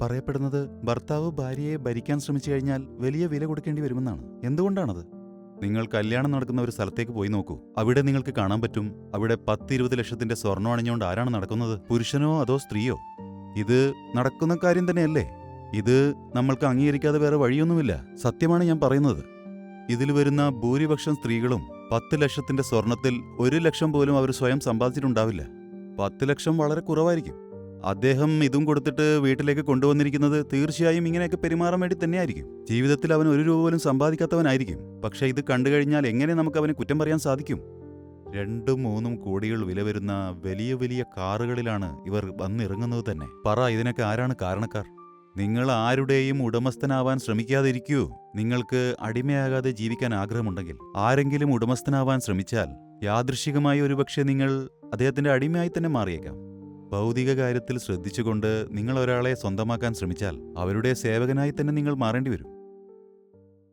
പറയപ്പെടുന്നത് ഭർത്താവ് ഭാര്യയെ ഭരിക്കാൻ ശ്രമിച്ചു കഴിഞ്ഞാൽ വലിയ വില കൊടുക്കേണ്ടി വരുമെന്നാണ്. എന്തുകൊണ്ടാണത്? നിങ്ങൾ കല്യാണം നടക്കുന്ന ഒരു സ്ഥലത്തേക്ക് പോയി നോക്കൂ. അവിടെ നിങ്ങൾക്ക് കാണാൻ പറ്റും അവിടെ പത്തിരുപത് ലക്ഷത്തിന്റെ സ്വർണം അണിഞ്ഞുകൊണ്ട് ആരാണ് നടക്കുന്നത്? പുരുഷനോ അതോ സ്ത്രീയോ? ഇത് നടക്കുന്ന കാര്യം തന്നെയല്ലേ? ഇത് നമ്മൾക്ക് അംഗീകരിക്കാതെ വേറെ വഴിയൊന്നുമില്ല. സത്യമാണ് ഞാൻ പറയുന്നത്. ഇതിൽ വരുന്ന ഭൂരിപക്ഷം സ്ത്രീകളും പത്ത് ലക്ഷത്തിന്റെ സ്വർണത്തിൽ ഒരു ലക്ഷം പോലും അവർ സ്വയം സമ്പാദിച്ചിട്ടുണ്ടാവില്ല. പത്ത് ലക്ഷം വളരെ കുറവായിരിക്കും. അദ്ദേഹം ഇതും കൊടുത്തിട്ട് വീട്ടിലേക്ക് കൊണ്ടുവന്നിരിക്കുന്നത് തീർച്ചയായും ഇങ്ങനെയൊക്കെ പെരുമാറാൻ വേണ്ടി തന്നെയായിരിക്കും. ജീവിതത്തിൽ അവൻ ഒരു രൂപ പോലും സമ്പാദിക്കാത്തവനായിരിക്കും. പക്ഷെ ഇത് കണ്ടു കഴിഞ്ഞാൽ എങ്ങനെ നമുക്ക് അവനെ കുറ്റം പറയാൻ സാധിക്കും? രണ്ടും മൂന്നും കോടികൾ വില വരുന്ന വലിയ വലിയ കാറുകളിലാണ് ഇവർ വന്നിറങ്ങുന്നത് തന്നെ. പറ ഇതിനൊക്കെ ആരാണ് കാരണക്കാർ? നിങ്ങൾ ആരുടെയും ഉടമസ്ഥനാവാൻ ശ്രമിക്കാതിരിക്കൂ. നിങ്ങൾക്ക് അടിമയാകാതെ ജീവിക്കാൻ ആഗ്രഹമുണ്ടെങ്കിൽ. ആരെങ്കിലും ഉടമസ്ഥനാവാൻ ശ്രമിച്ചാൽ യാദൃശികമായി ഒരുപക്ഷെ നിങ്ങൾ അദ്ദേഹത്തിന്റെ അടിമയായി തന്നെ മാറിയേക്കാം. ഭൗതിക കാര്യത്തിൽ ശ്രദ്ധിച്ചുകൊണ്ട് നിങ്ങൾ ഒരാളെ സ്വന്തമാക്കാൻ ശ്രമിച്ചാൽ അവരുടെ സേവകനായി തന്നെ നിങ്ങൾ മാറേണ്ടി വരും